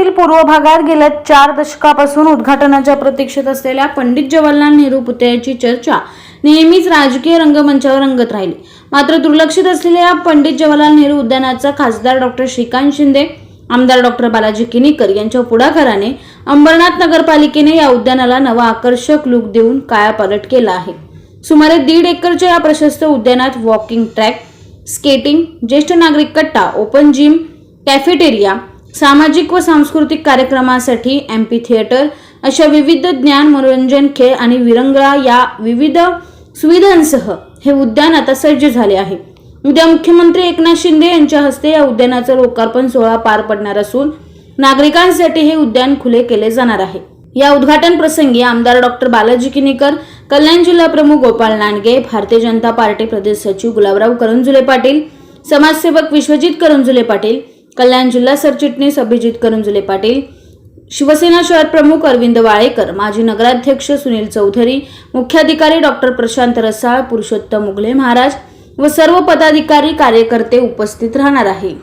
शहरातील पूर्व भागात गेल्या चार दशकापासून उद्घाटनाच्या प्रतीक्षेत असलेल्या पंडित जवाहरलाल नेहरू पुतळ्याची चर्चा नेहमीच राजकीय रंगमंचावर रंगत राहिली. मात्र दुर्लक्षित असलेल्या पंडित जवाहरलाल नेहरू उद्यानाचा खासदार डॉक्टर श्रीकांत शिंदे आमदार डॉक्टर बालाजी किनीकर यांच्या पुढाकाराने अंबरनाथ नगरपालिकेने या उद्यानाला नवा आकर्षक लुक देऊन कायापालट केला आहे. सुमारे दीड एकरच्या या प्रशस्त उद्यानात वॉकिंग ट्रॅक स्केटिंग ज्येष्ठ नागरिक कट्टा ओपन जिम कॅफेटेरिया सामाजिक व सांस्कृतिक कार्यक्रमासाठी एम्पी थिएटर अशा विविध ज्ञान मनोरंजन खेळ आणि विरंगळा या विविध सुविधांसह हे उद्यान आता सज्ज झाले आहे. उद्या मुख्यमंत्री एकनाथ शिंदे यांच्या हस्ते या उद्यानाचा लोकार्पण सोहळा पार पडणार असून नागरिकांसाठी हे उद्यान खुले केले जाणार आहे. या उद्घाटन प्रसंगी आमदार डॉक्टर बालाजी किनीकर कल्याण जिल्हा प्रमुख गोपाळ नांडगे भारतीय जनता पार्टी प्रदेश सचिव गुलाबराव करंजुले पाटील समाजसेवक विश्वजित करंजुले पाटील कल्याण जिल्हा सरचिटणीस अभिजित करंजुले पाटील शिवसेना शहर प्रमुख अरविंद वाळेकर माजी नगराध्यक्ष सुनील चौधरी मुख्याधिकारी डॉक्टर प्रशांत रसाळ पुरुषोत्तम मुगले महाराज व सर्व पदाधिकारी कार्यकर्ते उपस्थित राहणार आहे.